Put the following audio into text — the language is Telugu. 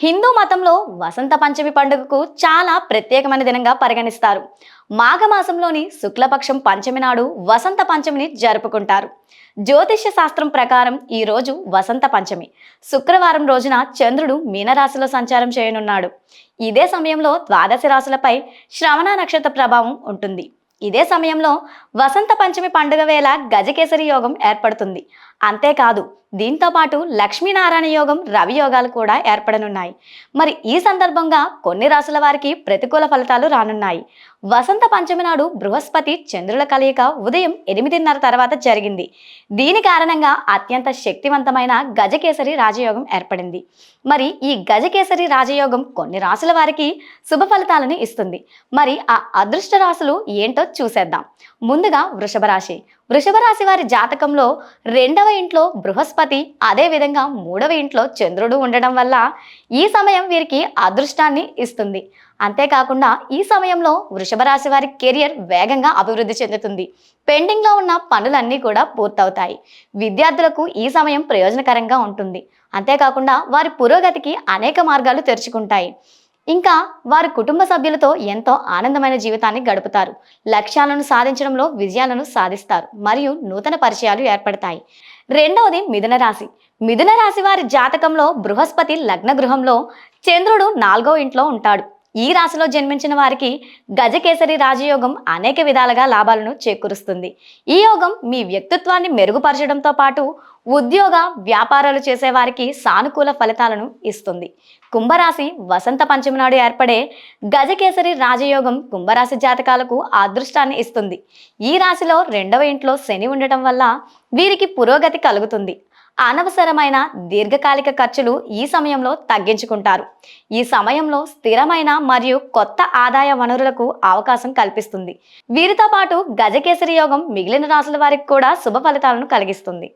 హిందూ మతంలో వసంత పంచమి పండుగకు చాలా ప్రత్యేకమైన దినంగా పరిగణిస్తారు. మాఘమాసంలోని శుక్లపక్షం పంచమి నాడు వసంత పంచమిని జరుపుకుంటారు. జ్యోతిష్య శాస్త్రం ప్రకారం ఈ రోజు వసంత పంచమి. శుక్రవారం రోజున చంద్రుడు మీనరాశిలో సంచారం చేయనున్నాడు. ఇదే సమయంలో ద్వాదశ రాశులపై శ్రవణ నక్షత్ర ప్రభావం ఉంటుంది. ఇదే సమయంలో వసంత పంచమి పండుగ వేళ గజకేసరి యోగం ఏర్పడుతుంది. అంతేకాదు దీంతో పాటు లక్ష్మీనారాయణ యోగం రవి యోగాలు కూడా ఏర్పడనున్నాయి. మరి ఈ సందర్భంగా కొన్ని రాసుల వారికి ప్రతికూల ఫలితాలు రానున్నాయి. వసంత పంచమి నాడు బృహస్పతి చంద్రుల కలయిక ఉదయం ఎనిమిదిన్నర తర్వాత జరిగింది. దీని కారణంగా అత్యంత శక్తివంతమైన గజకేసరి రాజయోగం ఏర్పడింది. మరి ఈ గజకేసరి రాజయోగం కొన్ని రాసుల వారికి శుభ ఫలితాలను ఇస్తుంది. మరి ఆ అదృష్ట రాశులు ఏంటో చూసేద్దాం. ముందుగా వృషభ రాశి వృషభ రాశి వారి జాతకంలో రెండవ ఇంట్లో బృహస్పతి అదే విధంగా మూడవ ఇంట్లో చంద్రుడు ఉండడం వల్ల ఈ సమయం వీరికి అదృష్టాన్ని ఇస్తుంది. అంతేకాకుండా ఈ సమయంలో వృషభ రాశి వారి కెరియర్ వేగంగా అభివృద్ధి చెందుతుంది. పెండింగ్లో ఉన్న పనులన్నీ కూడా పూర్తవుతాయి. విద్యార్థులకు ఈ సమయం ప్రయోజనకరంగా ఉంటుంది. అంతేకాకుండా వారి పురోగతికి అనేక మార్గాలు తెరుచుకుంటాయి. ఇంకా వారి కుటుంబ సభ్యులతో ఎంతో ఆనందమైన జీవితాన్ని గడుపుతారు. లక్ష్యాలను సాధించడంలో విజయాలను సాధిస్తారు. మరియు నూతన పరిచయాలు ఏర్పడతాయి. రెండవది మిథున రాశి. మిథున రాశి వారి జాతకంలో బృహస్పతి లగ్న గృహంలో చంద్రుడు నాలుగో ఇంట్లో ఉంటాడు. ఈ రాశిలో జన్మించిన వారికి గజకేసరి రాజయోగం అనేక విధాలుగా లాభాలను చేకూరుస్తుంది. ఈ యోగం మీ వ్యక్తిత్వాన్ని మెరుగుపరచడంతో పాటు ఉద్యోగ వ్యాపారాలు చేసేవారికి సానుకూల ఫలితాలను ఇస్తుంది. కుంభరాశి వసంత పంచమి నాడు ఏర్పడే గజకేసరి రాజయోగం కుంభరాశి జాతకాలకు అదృష్టాన్ని ఇస్తుంది. ఈ రాశిలో రెండవ ఇంట్లో శని ఉండటం వల్ల వీరికి పురోగతి కలుగుతుంది. అనవసరమైన దీర్ఘకాలిక ఖర్చులు ఈ సమయంలో తగ్గించుకుంటారు. ఈ సమయంలో స్థిరమైన మరియు కొత్త ఆదాయ వనరులకు అవకాశం కల్పిస్తుంది. వీరితో పాటు గజకేసరి యోగం మిగిలిన రాసుల వారికి కూడా శుభ ఫలితాలను కలిగిస్తుంది.